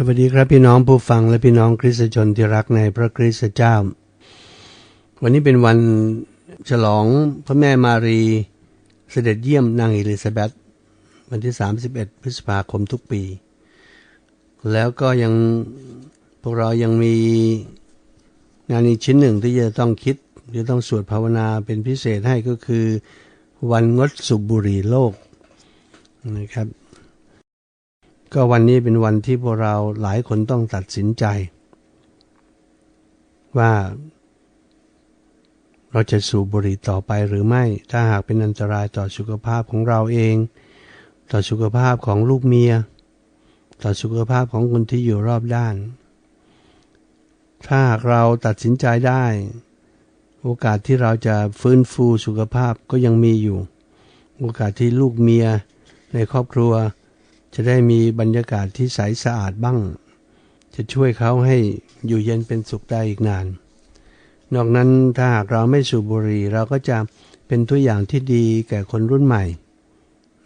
สวัสดีครับพี่น้องผู้ฟังและพี่น้องคริสตชนที่รักในพระคริสตเจ้า วันนี้เป็นวันฉลองพระแม่มารีเสด็จเยี่ยมนางเอลิซาเบธวันที่ 31 พฤษภาคมทุกปี แล้วก็ยังพวกเรายังมีงานอีกชิ้นหนึ่งที่จะต้องคิดจะต้องสวดภาวนาเป็นพิเศษให้ก็คือ วันงดสูบบุรีโลกนะครับ ก็วันนี้เป็นวันที่พวกเราหลายคนต้องตัดสินใจ ว่า เราจะสูบบุหรี่ต่อไปหรือไม่ ถ้าหากเป็นอันตรายต่อสุขภาพของเราเอง ต่อสุขภาพของลูกเมีย ต่อสุขภาพของคนที่อยู่รอบด้าน ถ้าหากเราตัดสินใจได้ โอกาสที่เราจะฟื้นฟูสุขภาพก็ยังมีอยู่ โอกาสที่ลูกเมียในครอบครัว จะได้มีบรรยากาศที่ใสสะอาดบ้าง จะช่วยเขาให้อยู่เย็นเป็นสุขได้อีกนาน นอกนั้นถ้าหากเราไม่สูบบุหรี่เราก็จะเป็นตัวอย่างที่ดีแก่คนรุ่นใหม่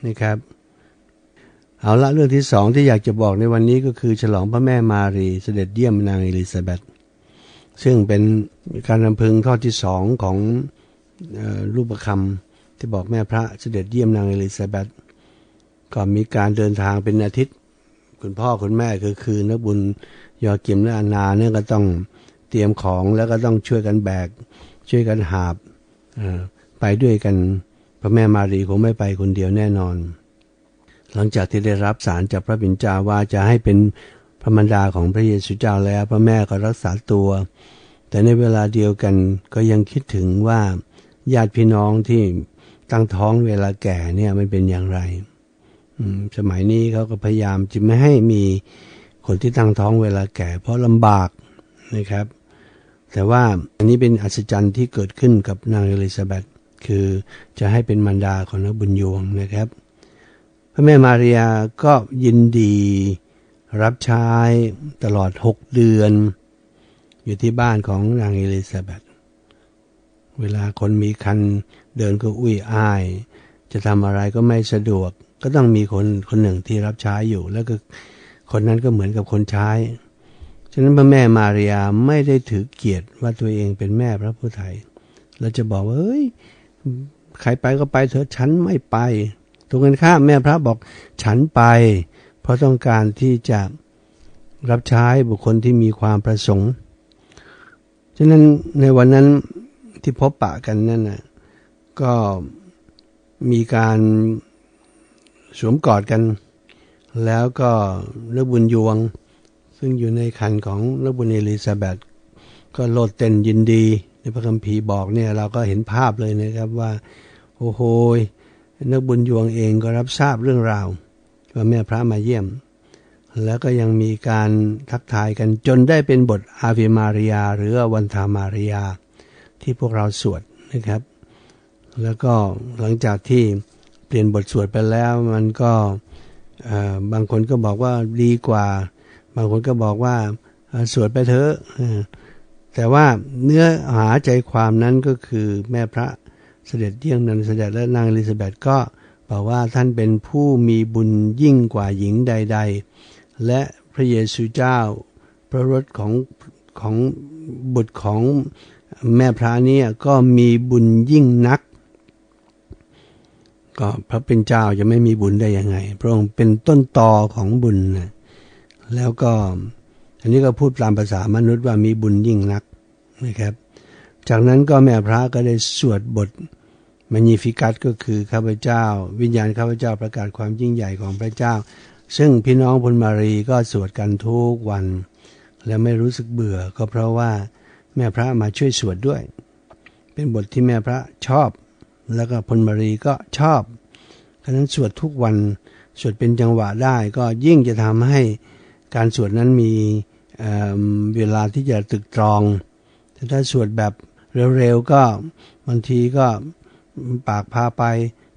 นะครับ เอาละเรื่องที่สองที่อยากจะบอกในวันนี้ก็คือฉลองพระแม่มารีเสด็จเยี่ยมนางเอลิซาเบธซึ่งเป็นการรำพึงทอที่สองของรูปประคำที่บอกแม่พระเสด็จเยี่ยมนางเอลิซาเบธ ก็มีการเดินทางเป็นอาทิตย์ คุณพ่อคุณแม่ก็คือนักบุญยอกิมและอานาเนี่ยก็ต้องเตรียมของแล้วก็ต้องช่วยกันแบก ช่วยกันหาบไปด้วยกันพระแม่มารีคงไม่ไปคนเดียวแน่นอน หลังจากที่ได้รับสารจากพระบิณจาว่าจะให้เป็นพระมารดาของพระเยซูเจ้าแล้ว พระแม่ก็รักษาตัว แต่ในเวลาเดียวกันก็ยังคิดถึงว่าญาติพี่น้องที่ตั้งท้องเวลาแก่เนี่ยมันเป็นอย่างไร สมัยนี้เขาก็พยายามจะไม่ให้มีคนที่ตั้งท้องเวลาแก่ เพราะลำบากนะครับ แต่ว่าอันนี้เป็นอัศจรรย์ที่เกิดขึ้นกับนางเอลิซาเบธคือจะให้เป็นมารดาของนักบุญยวงนะครับ พระแม่มารียาก็ยินดีรับใช้ตลอดหกเดือน อยู่ที่บ้านของนางเอลิซาเบธเวลาคนมีคันเดินก็อุ้ยอ้าย จะทำอะไรก็ไม่สะดวก ก็ต้องมีคนคนหนึ่งที่รับใช้อยู่ แล้วก็คนนั้นก็เหมือนกับคนใช้ ฉะนั้นพระแม่มารียาไม่ได้ถือเกียรติว่าตัวเองเป็นแม่พระผู้ไทยเราจะบอกว่าเฮ้ยใครไปก็ไปเถอะฉันไม่ไปตรงกันข้ามแม่พระบอกฉันไป เพราะต้องการที่จะรับใช้บุคคลที่มีความประสงค์ ฉะนั้นในวันนั้นที่พบปะกันนั่นนะก็มีการ สวมกอดกัน แล้วก็นักบุญยวง ซึ่งอยู่ในคันของนักบุญเอลิซาเบธก็โลดเต้นยินดี ในพระคัมภีร์บอกเนี่ยเราก็เห็นภาพเลยนะครับว่า โอ้โหนักบุญยวงเองก็รับทราบเรื่องราวว่าแม่พระมาเยี่ยม แล้วก็ยังมีการทักทายกันจนได้เป็นบทอาวิมาริยา หรือวันธามาริยา ที่พวกเราสวดนะครับ แล้วก็หลังจากที่ เปลี่ยนบทสวดไปแล้วมันก็บางคนก็บอกว่าดีกว่า บางคนก็บอกว่าสวดไปเถอะแต่ว่าเนื้อหาใจความนั้นก็คือแม่พระเสด็จเยี่ยงนันเสด็จและนางอลิซาเบธก็บอกว่าท่านเป็นผู้มีบุญยิ่งกว่าหญิงใด ๆ และพระเยซูเจ้า พระรถของของบุตรของแม่พระเนี่ยก็มีบุญยิ่งนัก ก็พระเป็นเจ้าจะไม่มีบุญได้ยังไง พระองค์เป็นต้นตอของบุญนะแล้วก็อันนี้ก็พูดตามภาษามนุษย์ว่ามีบุญยิ่งนักนะครับ จากนั้นก็แม่พระก็ได้สวดบทมันีฟิกัสก็คือข้าพเจ้า วิญญาณข้าพเจ้าประกาศความยิ่งใหญ่ของพระเจ้า ซึ่งพี่น้องพลมารีก็สวดกันทุกวัน และไม่รู้สึกเบื่อก็เพราะว่าแม่พระมาช่วยสวดด้วย เป็นบทที่แม่พระชอบ แล้วก็พลมารีก็ชอบฉะนั้นสวดทุกวันสวดเป็นจังหวะได้ก็ยิ่งจะทำให้การสวดนั้นมีเเวลาที่จะตึกตรอง แต่ถ้าสวดแบบเร็วๆก็บางทีก็ปากพาไป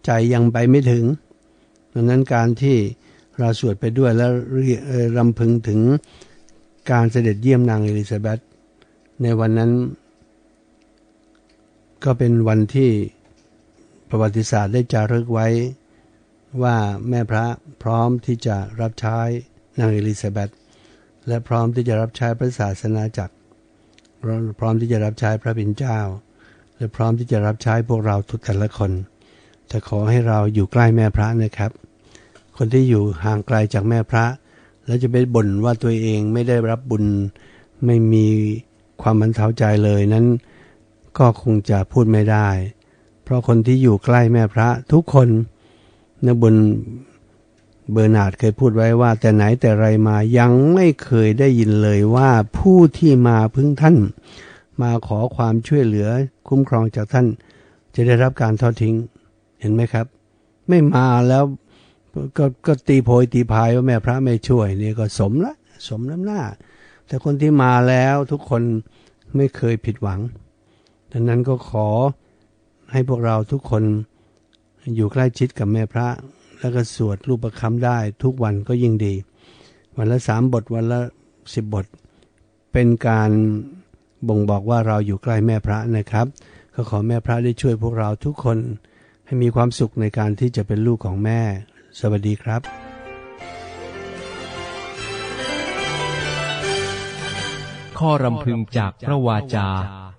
ใจยังไปไม่ถึงดังนั้นการที่เราสวดไปด้วยแล้วรำพึงถึงการเสด็จเยี่ยมนางเอลิซาเบธในวันนั้น ก็เป็นวันที่ ประวัติศาสตร์ได้จารึกไว้ ว่าแม่พระพร้อมที่จะรับใช้นางเอลิซาเบธและพร้อมที่จะรับใช้พระศาสนาจักร พร้อมที่จะรับใช้พระบิณเจ้า และพร้อมที่จะรับใช้พวกเราทุกแต่ละคน แต่ขอให้เราอยู่ใกล้แม่พระนะครับ คนที่อยู่ห่างไกลจากแม่พระ แล้วจะไปบ่นว่าตัวเองไม่ได้รับบุญไม่มีความบรรเทาใจเลยนั้น ก็คงจะพูดไม่ได้ เพราะคนที่อยู่ใกล้แม่พระทุกคนนบนเบอร์นาดเคยพูดไว้ว่า แต่ไหนแต่ไรมายังไม่เคยได้ยินเลยว่าผู้ที่มาพึ่งท่าน มาขอความช่วยเหลือคุ้มครองจากท่าน จะได้รับการทอดทิ้งเห็นไหมครับ ไม่มาแล้วกก็ตีโพยตีพายว่าแม่พระไม่ช่วยนี่ก็สมละสมน้ำหน้า แต่คนที่มาแล้วทุกคนไม่เคยผิดหวังดังนั้นก็ขอ ให้พวกเราทุกคนอยู่ใกล้ชิดกับแม่พระ แล้วก็สวดรูปประคำได้ทุกวันก็ยิ่งดี วันละสามบทวันละสิบบท เป็นการบ่งบอกว่าเราอยู่ใกล้แม่พระนะครับ ก็ขอแม่พระได้ช่วยพวกเราทุกคน ให้มีความสุขในการที่จะเป็นลูกของแม่ สวัสดีครับข้อรำพึงจากพระวาจา